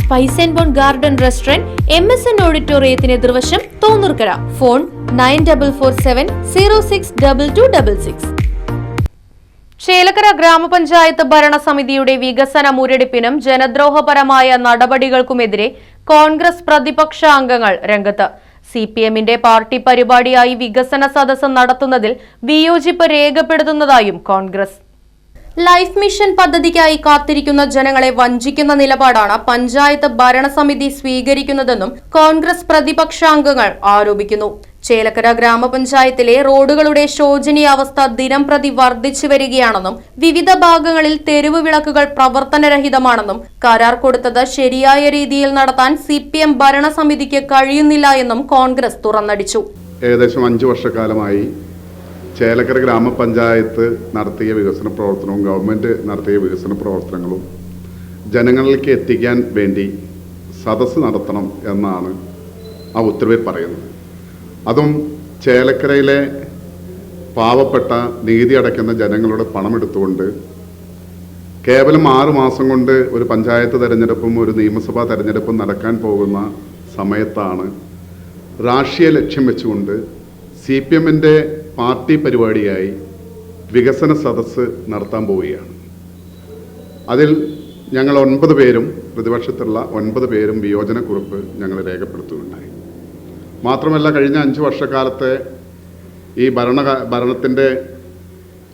Spice and bone garden restaurant M S N ഓഡിറ്റോറിയത്തിന് എതിർവശം Thonnurkkara. Phone nine double four seven zero six double two double six. Chelakkara ഗ്രാമപഞ്ചായത്ത് ഭരണസമിതിയുടെ വികസന മുരടിപ്പിനും ജനദ്രോഹപരമായ നടപടികൾക്കുമെതിരെ കോൺഗ്രസ് പ്രതിപക്ഷ അംഗങ്ങൾ രംഗത്ത്. C P എമ്മിന്റെ party പരിപാടിയായി വികസന സദസ്സ് നടത്തുന്നതിൽ വിയോജിപ്പ് രേഖപ്പെടുത്തുന്നതായും കോൺഗ്രസ്. ലൈഫ് മിഷൻ പദ്ധതിക്കായി കാത്തിരിക്കുന്ന ജനങ്ങളെ വഞ്ചിക്കുന്ന നിലപാടാണ് പഞ്ചായത്ത് ഭരണസമിതി സ്വീകരിക്കുന്നതെന്നും കോൺഗ്രസ് പ്രതിപക്ഷാംഗങ്ങൾ ആരോപിക്കുന്നു. ചേലക്കര ഗ്രാമപഞ്ചായത്തിലെ റോഡുകളുടെ ശോചനീയാവസ്ഥ ദിനം പ്രതി വർദ്ധിച്ചു വരികയാണെന്നും വിവിധ ഭാഗങ്ങളിൽ തെരുവ് വിളക്കുകൾ പ്രവർത്തനരഹിതമാണെന്നും കരാർ കൊടുത്തത് ശരിയായ രീതിയിൽ നടത്താൻ സി പി എം ഭരണസമിതിക്ക് കഴിയുന്നില്ല എന്നും കോൺഗ്രസ് തുറന്നടിച്ചു. ഏകദേശം അഞ്ചു വർഷക്കാലമായി ചേലക്കര ഗ്രാമപഞ്ചായത്ത് നടത്തിയ വികസന പ്രവർത്തനവും ഗവൺമെന്റ് നടത്തിയ വികസന പ്രവർത്തനങ്ങളും ജനങ്ങളിലേക്ക് എത്തിക്കാൻ വേണ്ടി സദസ്സ് നടത്തണം എന്നാണ് ആ ഉത്തരവിൽ പറയുന്നത്. അതും ചേലക്കരയിലെ പാവപ്പെട്ട നീതി അടയ്ക്കുന്ന ജനങ്ങളുടെ പണമെടുത്തുകൊണ്ട് കേവലം ആറ് മാസം കൊണ്ട് ഒരു പഞ്ചായത്ത് തെരഞ്ഞെടുപ്പും ഒരു നിയമസഭാ തെരഞ്ഞെടുപ്പും നടക്കാൻ പോകുന്ന സമയത്താണ് രാഷ്ട്രീയ ലക്ഷ്യം വെച്ചുകൊണ്ട് സി പി എമ്മിന്റെ പാർട്ടി പരിപാടിയായി വികസന സദസ്സ് നടത്താൻ പോവുകയാണ്. അതിൽ ഞങ്ങൾ ഒൻപത് പേരും പ്രതിപക്ഷത്തുള്ള ഒൻപത് പേരും വിയോജനക്കുറിപ്പ് ഞങ്ങൾ രേഖപ്പെടുത്തുകയുണ്ടായി. മാത്രമല്ല കഴിഞ്ഞ അഞ്ച് വർഷക്കാലത്തെ ഈ ഭരണ ഭരണത്തിന്റെ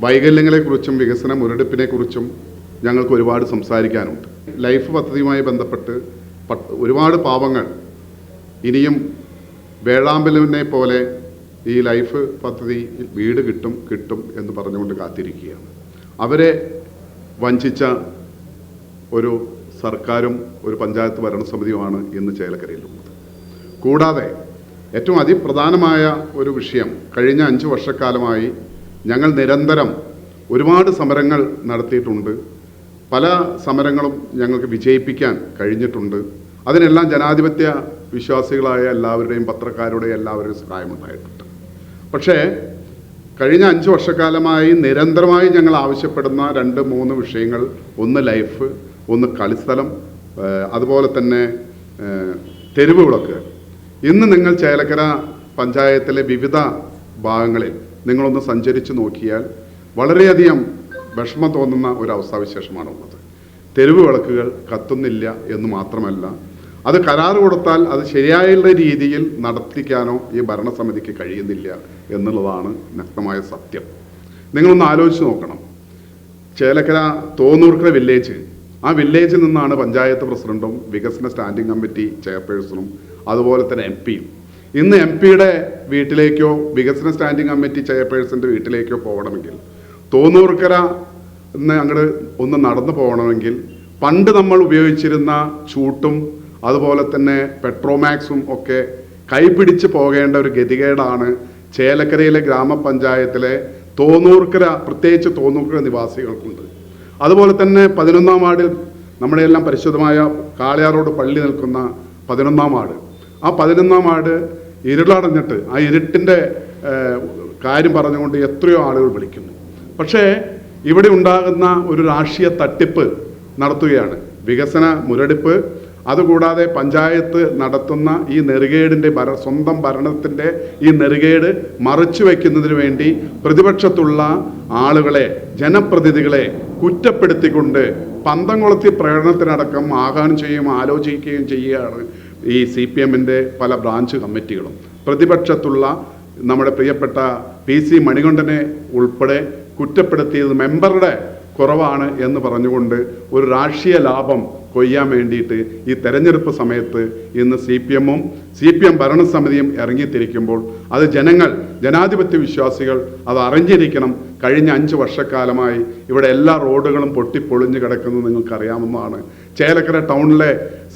വൈകല്യങ്ങളെക്കുറിച്ചും വികസന മുരടിപ്പിനെക്കുറിച്ചും ഞങ്ങൾക്ക് ഒരുപാട് സംസാരിക്കാനുണ്ട്. ലൈഫ് പദ്ധതിയുമായി ബന്ധപ്പെട്ട് ഒരുപാട് പാവങ്ങൾ ഇനിയും വേഴാമ്പലിനെ പോലെ ഈ ലൈഫ് പദ്ധതി വീട് കിട്ടും കിട്ടും എന്ന് പറഞ്ഞുകൊണ്ട് കാത്തിരിക്കുകയാണ്. അവരെ വഞ്ചിച്ച ഒരു സർക്കാരും ഒരു പഞ്ചായത്ത് ഭരണസമിതിയുമാണ് ഇന്ന് ചേലക്കരയിലുള്ളത്. കൂടാതെ ഏറ്റവും അതിപ്രധാനമായ ഒരു വിഷയം കഴിഞ്ഞ അഞ്ച് വർഷക്കാലമായി ഞങ്ങൾ നിരന്തരം ഒരുപാട് സമരങ്ങൾ നടത്തിയിട്ടുണ്ട്. പല സമരങ്ങളും ഞങ്ങൾക്ക് വിജയിപ്പിക്കാൻ കഴിഞ്ഞിട്ടുണ്ട്. അതിനെല്ലാം ജനാധിപത്യ വിശ്വാസികളായ എല്ലാവരുടെയും പത്രക്കാരുടെയും എല്ലാവരുടെയും സഹായമുണ്ടായിട്ടുണ്ട് പക്ഷേ കഴിഞ്ഞ അഞ്ച് വർഷക്കാലമായി നിരന്തരമായി ഞങ്ങൾ ആവശ്യപ്പെടുന്ന രണ്ട് മൂന്ന് വിഷയങ്ങൾ. ഒന്ന് ലൈഫ് ഒന്ന് കളിസ്ഥലം അതുപോലെ തന്നെ തെരുവ് വിളക്ക് ഇന്ന് നിങ്ങൾ ചേലക്കര പഞ്ചായത്തിലെ വിവിധ ഭാഗങ്ങളിൽ നിങ്ങളൊന്ന് സഞ്ചരിച്ച് നോക്കിയാൽ വളരെയധികം വിഷമം തോന്നുന്ന ഒരു അവസ്ഥാവിശേഷമാണ് ഉള്ളത് തെരുവ് വിളക്കുകൾ കത്തുന്നില്ല എന്ന് മാത്രമല്ല അത് കരാർ കൊടുത്താൽ അത് ശരിയായ രീതിയിൽ നടത്തിക്കാനോ ഈ ഭരണസമിതിക്ക് കഴിയുന്നില്ല എന്നുള്ളതാണ് വ്യക്തമായ സത്യം. നിങ്ങളൊന്ന് ആലോചിച്ച് നോക്കണം. ചേലക്കര തോന്നൂർക്കര വില്ലേജ് ആ വില്ലേജിൽ നിന്നാണ് പഞ്ചായത്ത് പ്രസിഡന്റും വികസന സ്റ്റാൻഡിംഗ് കമ്മിറ്റി ചെയർപേഴ്സണും അതുപോലെ തന്നെ എം പിയും. ഇന്ന് എം പിയുടെ വീട്ടിലേക്കോ വികസന സ്റ്റാൻഡിംഗ് കമ്മിറ്റി ചെയർപേഴ്സന്റെ വീട്ടിലേക്കോ പോകണമെങ്കിൽ തോന്നൂർക്കര അങ്ങോട്ട് ഒന്ന് നടന്നു പോകണമെങ്കിൽ പണ്ട് നമ്മൾ ഉപയോഗിച്ചിരുന്ന ചൂട്ടും അതുപോലെ തന്നെ പെട്രോമാക്സും ഒക്കെ കൈപിടിച്ച് പോകേണ്ട ഒരു ഗതികേടാണ് ചേലക്കരയിലെ ഗ്രാമപഞ്ചായത്തിലെ തോന്നൂർക്കര പ്രത്യേകിച്ച് തോന്നൂർക്കര നിവാസികൾക്കുണ്ട്. അതുപോലെ തന്നെ പതിനൊന്നാം വാർഡിൽ നമ്മുടെ എല്ലാം പരിശുദ്ധമായ കാളയാറോട് പള്ളി നിൽക്കുന്ന പതിനൊന്നാം വാർഡ്. ആ പതിനൊന്നാം വാർഡ് ഇരുളടഞ്ഞിട്ട് ആ ഇരുട്ടിന്റെ കാര്യം പറഞ്ഞുകൊണ്ട് എത്രയോ ആളുകൾ വിളിക്കുന്നു. പക്ഷേ ഇവിടെ ഉണ്ടാകുന്ന ഒരു രാഷ്ട്രീയ തട്ടിപ്പ് നടത്തുകയാണ്. വികസന മുരടിപ്പ് അതുകൂടാതെ പഞ്ചായത്ത് നടത്തുന്ന ഈ നെറുകേടിന്റെ ഭര സ്വന്തം ഭരണത്തിന്റെ ഈ നെറുകേട് മറച്ചു വയ്ക്കുന്നതിന് വേണ്ടി പ്രതിപക്ഷത്തുള്ള ആളുകളെ ജനപ്രതിനിധികളെ കുറ്റപ്പെടുത്തിക്കൊണ്ട് പന്തംകുളത്തി പ്രകടനത്തിനടക്കം ആഹ്വാനം ചെയ്യുകയും ആലോചിക്കുകയും ചെയ്യുകയാണ് ഈ സി പി എമ്മിന്റെ പല ബ്രാഞ്ച് കമ്മിറ്റികളും. പ്രതിപക്ഷത്തുള്ള നമ്മുടെ പ്രിയപ്പെട്ട പി സി മണികണ്ഠനെ ഉൾപ്പെടെ കുറ്റപ്പെടുത്തിയത് മെമ്പറുടെ കുറവാണ് എന്ന് പറഞ്ഞുകൊണ്ട് ഒരു രാഷ്ട്രീയ ലാഭം കൊയ്യാൻ വേണ്ടിയിട്ട് ഈ തെരഞ്ഞെടുപ്പ് സമയത്ത് ഇന്ന് സി പി എമ്മും സി പി എം ഭരണസമിതിയും ഇറങ്ങിത്തിരിക്കുമ്പോൾ അത് ജനങ്ങൾ ജനാധിപത്യ വിശ്വാസികൾ അത് അറിഞ്ഞിരിക്കണം. കഴിഞ്ഞ അഞ്ച് വർഷക്കാലമായി ഇവിടെ എല്ലാ റോഡുകളും പൊട്ടിപ്പൊളിഞ്ഞ് കിടക്കുന്നത് നിങ്ങൾക്കറിയാവുന്നതാണ്. ചേലക്കര ടൗണിലെ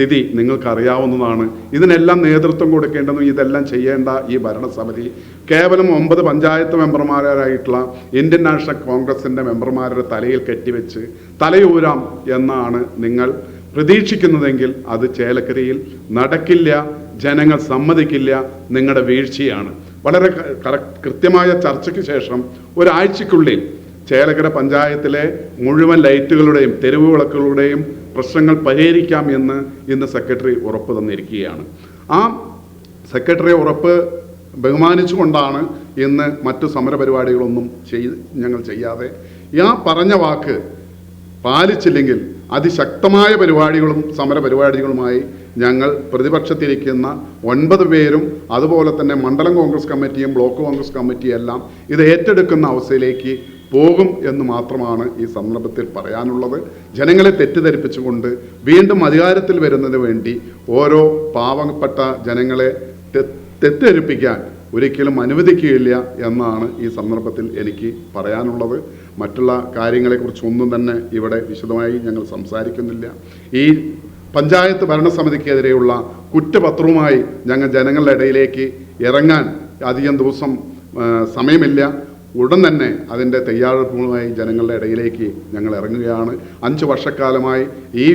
സ്ഥിതി നിങ്ങൾക്കറിയാവുന്നതാണ്. ഇതിനെല്ലാം നേതൃത്വം കൊടുക്കേണ്ടതും ഇതെല്ലാം ചെയ്യേണ്ട ഈ ഭരണസമിതി. കേവലം ഒമ്പത് പഞ്ചായത്ത് മെമ്പർമാരായിട്ടുള്ള ഇന്ത്യൻ നാഷണൽ കോൺഗ്രസിന്റെ മെമ്പർമാരുടെ തലയിൽ കെട്ടിവെച്ച് തലയൂരാം എന്നാണ് നിങ്ങൾ പ്രതീക്ഷിക്കുന്നതെങ്കിൽ അത് ചേലക്കരയിൽ നടക്കില്ല ജനങ്ങൾ സമ്മതിക്കില്ല നിങ്ങളുടെ വീഴ്ചയാണ്. വളരെ കൃത്യമായ ചർച്ചയ്ക്ക് ശേഷം ഒരാഴ്ചക്കുള്ളിൽ ചേലക്കര പഞ്ചായത്തിലെ മുഴുവൻ ലൈറ്റുകളുടെയും തെരുവ് വിളക്കുകളുടെയും പ്രശ്നങ്ങൾ പരിഹരിക്കാം എന്ന് ഇന്ന് സെക്രട്ടറി ഉറപ്പ് തന്നിരിക്കുകയാണ്. ആ സെക്രട്ടറി ഉറപ്പ് ബഹുമാനിച്ചുകൊണ്ടാണ് ഇന്ന് മറ്റു സമരപരിപാടികളൊന്നും ചെയ് ഞങ്ങൾ ചെയ്യാതെ. ആ പറഞ്ഞ വാക്ക് പാലിച്ചില്ലെങ്കിൽ അതിശക്തമായ പരിപാടികളും സമരപരിപാടികളുമായി ഞങ്ങൾ പ്രതിപക്ഷത്തിരിക്കുന്ന ഒൻപത് പേരും അതുപോലെ തന്നെ മണ്ഡലം കോൺഗ്രസ് കമ്മിറ്റിയും ബ്ലോക്ക് കോൺഗ്രസ് കമ്മിറ്റിയും എല്ലാം ഇത് ഏറ്റെടുക്കുന്ന അവസ്ഥയിലേക്ക് പോകും എന്ന് മാത്രമാണ് ഈ സന്ദർഭത്തിൽ പറയാനുള്ളത്. ജനങ്ങളെ തെറ്റിദ്ധരിപ്പിച്ചുകൊണ്ട് വീണ്ടും അധികാരത്തിൽ വരുന്നതിന് വേണ്ടി ഓരോ പാവപ്പെട്ട ജനങ്ങളെ തെറ്റിദ്ധരിപ്പിക്കാൻ ഒരിക്കലും അനുവദിക്കുകയില്ല എന്നാണ് ഈ സന്ദർഭത്തിൽ എനിക്ക് പറയാനുള്ളത്. മറ്റുള്ള കാര്യങ്ങളെക്കുറിച്ചൊന്നും തന്നെ ഇവിടെ വിശദമായി ഞങ്ങൾ സംസാരിക്കുന്നില്ല. ഈ പഞ്ചായത്ത് ഭരണസമിതിക്കെതിരെയുള്ള കുറ്റപത്രവുമായി ഞങ്ങൾ ജനങ്ങളുടെ ഇടയിലേക്ക് ഇറങ്ങാൻ അധികം ദിവസം സമയമില്ല. ഉടൻ തന്നെ അതിന്റെ തയ്യാറെടുപ്പുകളുമായി ജനങ്ങളുടെ ഇടയിലേക്ക് ഞങ്ങൾ ഇറങ്ങുകയാണ്. അഞ്ച് വർഷക്കാലമായി ഈ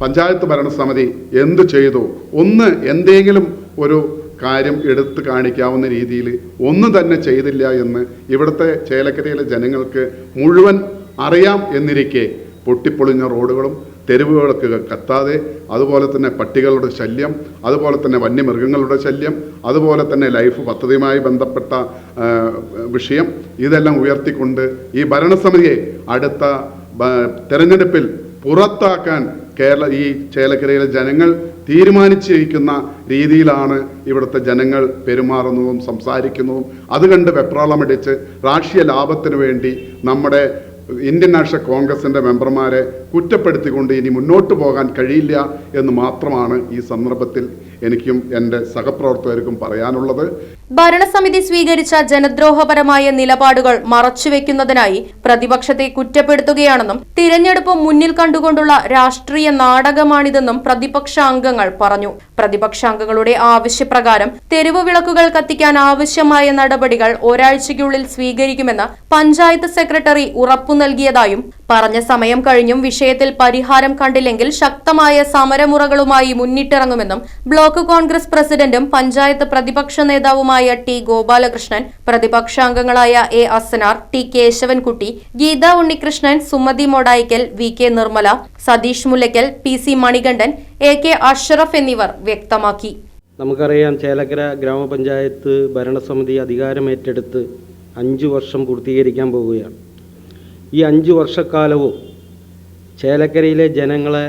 പഞ്ചായത്ത് ഭരണസമിതി എന്ത് ചെയ്തു? ഒന്ന് എന്തെങ്കിലും ഒരു കാര്യം എടുത്തു കാണിക്കാവുന്ന രീതിയിൽ ഒന്നും തന്നെ ചെയ്തില്ല എന്ന് ഇവിടുത്തെ ചേലക്കരയിലെ ജനങ്ങൾക്ക് മുഴുവൻ അറിയാം എന്നിരിക്കെ പൊട്ടിപ്പൊളിഞ്ഞ റോഡുകളും തെരുവ് വിളക്കുകൾ കത്താതെ അതുപോലെ തന്നെ പട്ടികളുടെ ശല്യം അതുപോലെ തന്നെ വന്യമൃഗങ്ങളുടെ ശല്യം അതുപോലെ തന്നെ ലൈഫ് പദ്ധതിയുമായി ബന്ധപ്പെട്ട വിഷയം ഇതെല്ലാം ഉയർത്തിക്കൊണ്ട് ഈ ഭരണസമിതിയെ അടുത്ത തെരഞ്ഞെടുപ്പിൽ പുറത്താക്കാൻ കേരള ഈ ചേലക്കരയിലെ ജനങ്ങൾ തീരുമാനിച്ചിരിക്കുന്ന രീതിയിലാണ് ഇവിടുത്തെ ജനങ്ങൾ പെരുമാറുന്നതും സംസാരിക്കുന്നതും. അത് കണ്ട് വെപ്രാളമടിച്ച് രാഷ്ട്രീയ ലാഭത്തിന് വേണ്ടി നമ്മുടെ ഇന്ത്യൻ നാഷണൽ കോൺഗ്രസിന്റെ മെമ്പർമാരെ കുറ്റപ്പെടുത്തിക്കൊണ്ട് ഇനി മുന്നോട്ട് പോകാൻ കഴിയില്ല എന്ന് മാത്രമാണ് ഈ സന്ദർഭത്തിൽ എനിക്കും എന്റെ സഹപ്രവർത്തകർക്കും പറയാനുള്ളത് ഭരണസമിതി സ്വീകരിച്ച ജനദ്രോഹപരമായ നിലപാടുകൾ മറച്ചുവെക്കുന്നതിനായി പ്രതിപക്ഷത്തെ കുറ്റപ്പെടുത്തുകയാണെന്നും തിരഞ്ഞെടുപ്പ് മുന്നിൽ കണ്ടുകൊണ്ടുള്ള രാഷ്ട്രീയ നാടകമാണിതെന്നും പ്രതിപക്ഷ അംഗങ്ങൾ പറഞ്ഞു. പ്രതിപക്ഷാംഗങ്ങളുടെ ആവശ്യപ്രകാരം തെരുവ് വിളക്കുകൾ കത്തിക്കാൻ ആവശ്യമായ നടപടികൾ ഒരാഴ്ചയ്ക്കുള്ളിൽ സ്വീകരിക്കുമെന്ന് പഞ്ചായത്ത് സെക്രട്ടറി ഉറപ്പു നൽകിയതായും പറഞ്ഞ സമയം കഴിഞ്ഞും വിഷയത്തിൽ പരിഹാരം കണ്ടില്ലെങ്കിൽ ശക്തമായ സമരമുറകളുമായി മുന്നിട്ടിറങ്ങുമെന്നും ബ്ലോക്ക് കോൺഗ്രസ് പ്രസിഡന്റും പഞ്ചായത്ത് പ്രതിപക്ഷ നേതാവുമായ T Gopalakrishnan പ്രതിപക്ഷാംഗങ്ങളായ A Asanar T Keshavankutty Geetha Unnikrishnan Sumathi Modayikkal V K Nirmala Satheesh Mullakkal P C Manikandan A K Ashraf എന്നിവർ വ്യക്തമാക്കി. നമുക്കറിയാം ചേലക്കര ഗ്രാമപഞ്ചായത്ത് ഭരണസമിതി അധികാരമേറ്റെടുത്ത് അഞ്ച് വർഷം പൂർത്തീകരിക്കാൻ പോവുകയാണ്. ഈ അഞ്ച് വർഷക്കാലവും ചേലക്കരയിലെ ജനങ്ങളെ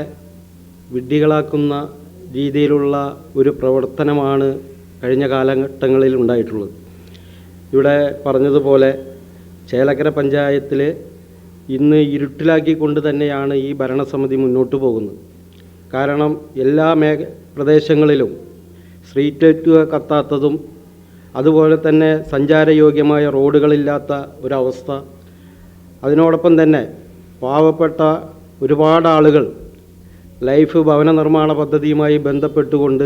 വിഡ്ഢികളാക്കുന്ന രീതിയിലുള്ള ഒരു പ്രവർത്തനമാണ് കഴിഞ്ഞ കാലഘട്ടങ്ങളിൽ ഉണ്ടായിട്ടുള്ളത്. ഇവിടെ പറഞ്ഞതുപോലെ ചേലക്കര പഞ്ചായത്തിൽ ഇന്ന് ഇരുട്ടിലാക്കിക്കൊണ്ട് തന്നെയാണ് ഈ ഭരണസമിതി മുന്നോട്ട് പോകുന്നത്. കാരണം എല്ലാ മേഖ പ്രദേശങ്ങളിലും സ്ട്രീറ്റ് ലൈറ്റ് കത്താത്തതും അതുപോലെ തന്നെ സഞ്ചാരയോഗ്യമായ റോഡുകളില്ലാത്ത ഒരവസ്ഥ. അതിനോടൊപ്പം തന്നെ പാവപ്പെട്ട ഒരുപാട് ആളുകൾ ലൈഫ് ഭവന നിർമ്മാണ പദ്ധതിയുമായി ബന്ധപ്പെട്ടുകൊണ്ട്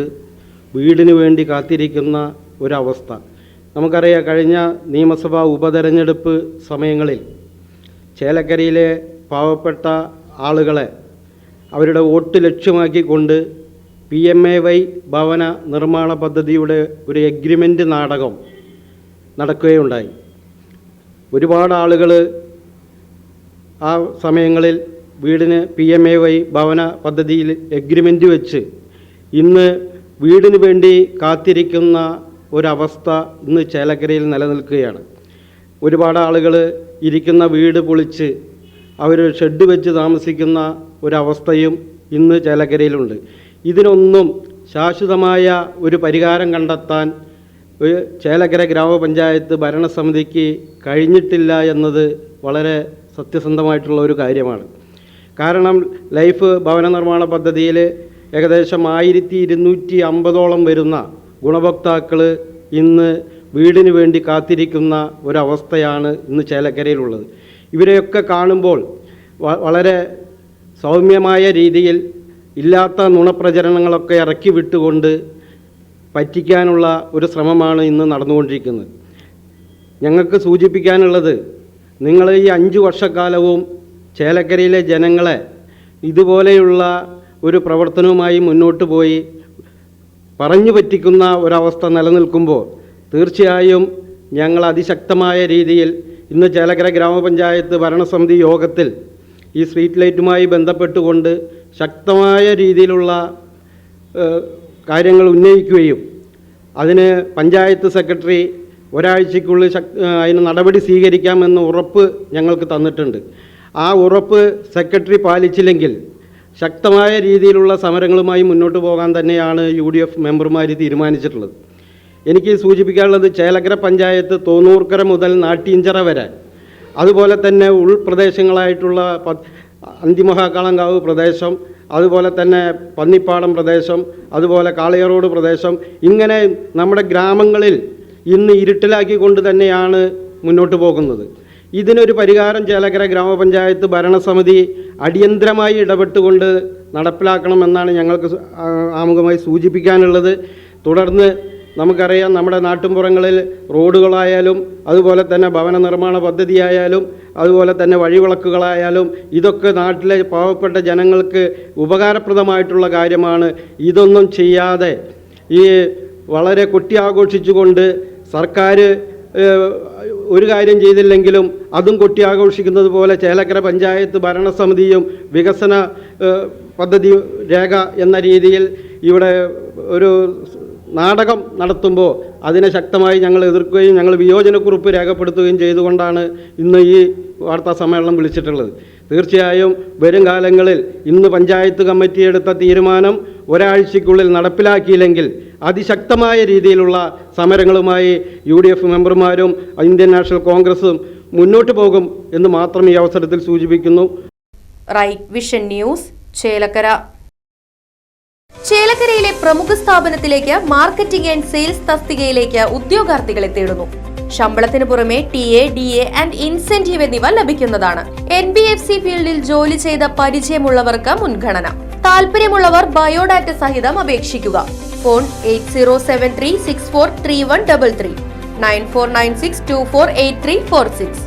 വീടിന് വേണ്ടി കാത്തിരിക്കുന്ന ഒരവസ്ഥ. നമുക്കറിയാം കഴിഞ്ഞ നിയമസഭാ ഉപതെരഞ്ഞെടുപ്പ് സമയങ്ങളിൽ ചേലക്കരയിലെ പാവപ്പെട്ട ആളുകളെ അവരുടെ വോട്ട് ലക്ഷ്യമാക്കിക്കൊണ്ട് പി എം എ വൈ ഭവന നിർമ്മാണ പദ്ധതിയുടെ ഒരു എഗ്രിമെന്റ് നാടകം നടക്കുകയുണ്ടായി. ഒരുപാട് ആളുകൾ ആ സമയങ്ങളിൽ വീടിന് പി എം എ വൈ ഭവന പദ്ധതിയിൽ എഗ്രിമെന്റ് വെച്ച് ഇന്ന് വീടിന് വേണ്ടി കാത്തിരിക്കുന്ന ഒരവസ്ഥ ഇന്ന് ചേലക്കരയിൽ നിലനിൽക്കുകയാണ്. ഒരുപാട് ആളുകൾ ഇരിക്കുന്ന വീട് പൊളിച്ച് അവർ ഷെഡ് വെച്ച് താമസിക്കുന്ന ഒരവസ്ഥയും ഇന്ന് ചേലക്കരയിലുണ്ട്. ഇതിനൊന്നും ശാശ്വതമായ ഒരു പരിഹാരം കണ്ടെത്താൻ ചേലക്കര ഗ്രാമപഞ്ചായത്ത് ഭരണസമിതിക്ക് കഴിഞ്ഞിട്ടില്ല എന്നത് വളരെ സത്യസന്ധമായിട്ടുള്ള ഒരു കാര്യമാണ്. കാരണം ലൈഫ് ഭവന നിർമ്മാണ പദ്ധതിയിൽ ഏകദേശം ആയിരത്തി ഇരുന്നൂറ്റി അമ്പതോളം വരുന്ന ഗുണഭോക്താക്കൾ ഇന്ന് വീടിന് വേണ്ടി കാത്തിരിക്കുന്ന ഒരവസ്ഥയാണ് ഇന്ന് ചേലക്കരയിലുള്ളത്. ഇവരെയൊക്കെ കാണുമ്പോൾ വളരെ സൗമ്യമായ രീതിയിൽ ഇല്ലാത്ത നുണപ്രചരണങ്ങളൊക്കെ ഇറക്കി വിട്ടുകൊണ്ട് പറ്റിക്കാനുള്ള ഒരു ശ്രമമാണ് ഇന്ന് നടന്നുകൊണ്ടിരിക്കുന്നത്. ഞങ്ങൾക്ക് സൂചിപ്പിക്കാനുള്ളത് നിങ്ങൾ ഈ അഞ്ച് വർഷക്കാലവും ചേലക്കരയിലെ ജനങ്ങളെ ഇതുപോലെയുള്ള ഒരു പ്രവർത്തനവുമായി മുന്നോട്ട് പോയി പറഞ്ഞു പറ്റിക്കുന്ന ഒരവസ്ഥ നിലനിൽക്കുമ്പോൾ തീർച്ചയായും ഞങ്ങൾ അതിശക്തമായ രീതിയിൽ ഇന്ന് ചേലക്കര ഗ്രാമപഞ്ചായത്ത് ഭരണസമിതി യോഗത്തിൽ ഈ സ്ട്രീറ്റ് ലൈറ്റുമായി ബന്ധപ്പെട്ടുകൊണ്ട് ശക്തമായ രീതിയിലുള്ള കാര്യങ്ങൾ ഉന്നയിക്കുകയും അതിന് പഞ്ചായത്ത് സെക്രട്ടറി ഒരാഴ്ചയ്ക്കുള്ളിൽ അതിന് നടപടി സ്വീകരിക്കാമെന്ന് ഉറപ്പ് ഞങ്ങൾക്ക് തന്നിട്ടുണ്ട്. ആ ഉറപ്പ് സെക്രട്ടറി പാലിച്ചില്ലെങ്കിൽ ശക്തമായ രീതിയിലുള്ള സമരങ്ങളുമായി മുന്നോട്ട് പോകാൻ തന്നെയാണ് യു ഡി എഫ് മെമ്പർമാർ തീരുമാനിച്ചിട്ടുള്ളത്. എനിക്ക് സൂചിപ്പിക്കാനുള്ളത് ചേലക്കര പഞ്ചായത്ത് തോന്നൂർക്കര മുതൽ നാട്ടിയഞ്ചറ വരെ അതുപോലെ തന്നെ ഉൾപ്രദേശങ്ങളായിട്ടുള്ള പ- അന്തിമഹാക്കാളങ്കാവ് പ്രദേശം അതുപോലെ തന്നെ പന്നിപ്പാടം പ്രദേശം അതുപോലെ കാളിയറോഡ് പ്രദേശം ഇങ്ങനെ നമ്മുടെ ഗ്രാമങ്ങളിൽ ഇന്ന് ഇരുട്ടിലാക്കിക്കൊണ്ട് തന്നെയാണ് മുന്നോട്ട് പോകുന്നത്. ഇതിനൊരു പരിഹാരം ചേലക്കര ഗ്രാമപഞ്ചായത്ത് ഭരണസമിതി അടിയന്തരമായി ഇടപെട്ടുകൊണ്ട് നടപ്പിലാക്കണമെന്നാണ് ഞങ്ങൾക്ക് ആമുഖമായി സൂചിപ്പിക്കാനുള്ളത്. തുടർന്ന് നമുക്കറിയാം നമ്മുടെ നാട്ടിൻപുറങ്ങളിൽ റോഡുകളായാലും അതുപോലെ തന്നെ ഭവന നിർമ്മാണ പദ്ധതിയായാലും അതുപോലെ തന്നെ വഴിവിളക്കുകളായാലും ഇതൊക്കെ നാട്ടിലെ പാവപ്പെട്ട ജനങ്ങൾക്ക് ഉപകാരപ്രദമായിട്ടുള്ള കാര്യമാണ്. ഇതൊന്നും ചെയ്യാതെ ഈ വളരെ കൊട്ടിയാഘോഷിച്ചുകൊണ്ട് സർക്കാർ ഒരു കാര്യം ചെയ്തില്ലെങ്കിലും അതും കൊട്ടി ആഘോഷിക്കുന്നത് പോലെ ചേലക്കര പഞ്ചായത്ത് ഭരണസമിതിയും വികസന പദ്ധതി രേഖ എന്ന രീതിയിൽ ഇവിടെ ഒരു നാടകം നടത്തുമ്പോൾ അതിനെ ശക്തമായി ഞങ്ങൾ എതിർക്കുകയും ഞങ്ങൾ വിയോജനക്കുറിപ്പ് രേഖപ്പെടുത്തുകയും ചെയ്തുകൊണ്ടാണ് ഇന്ന് ഈ വാർത്താ സമ്മേളനം വിളിച്ചിട്ടുള്ളത്. തീർച്ചയായും വരും കാലങ്ങളിൽ ഇന്ന് പഞ്ചായത്ത് കമ്മിറ്റി എടുത്ത തീരുമാനം ഒരാഴ്ചയ്ക്കുള്ളിൽ നടപ്പിലാക്കിയില്ലെങ്കിൽ അതിശക്തമായ രീതിയിലുള്ള സമരങ്ങളുമായി യു ഡി എഫ് മെമ്പർമാരും ഇന്ത്യൻ നാഷണൽ കോൺഗ്രസും മുന്നോട്ട് പോകും എന്ന് മാത്രം ഈ അവസരത്തിൽ സൂചിപ്പിക്കുന്നു. Right vision news Chelakkara. ചേലക്കരയിലെ പ്രമുഖ സ്ഥാപനത്തിലേക്ക് മാർക്കറ്റിംഗ് ആൻഡ് സെയിൽസ് തസ്തികയിലേക്ക് ഉദ്യോഗാർത്ഥികളെ തേടുന്നു. ശമ്പളത്തിന് പുറമെ T A D A and incentive എന്നിവ ലഭിക്കുന്നതാണ്. എൻ ബി എഫ് സി ഫീൽഡിൽ ജോലി ചെയ്ത പരിചയമുള്ളവർക്ക് മുൻഗണന. താല്പര്യമുള്ളവർ ബയോഡാറ്റ സഹിതം അപേക്ഷിക്കുക. Phone eight zero seven three six four three one double three. Nine four nine six two four eight three four six.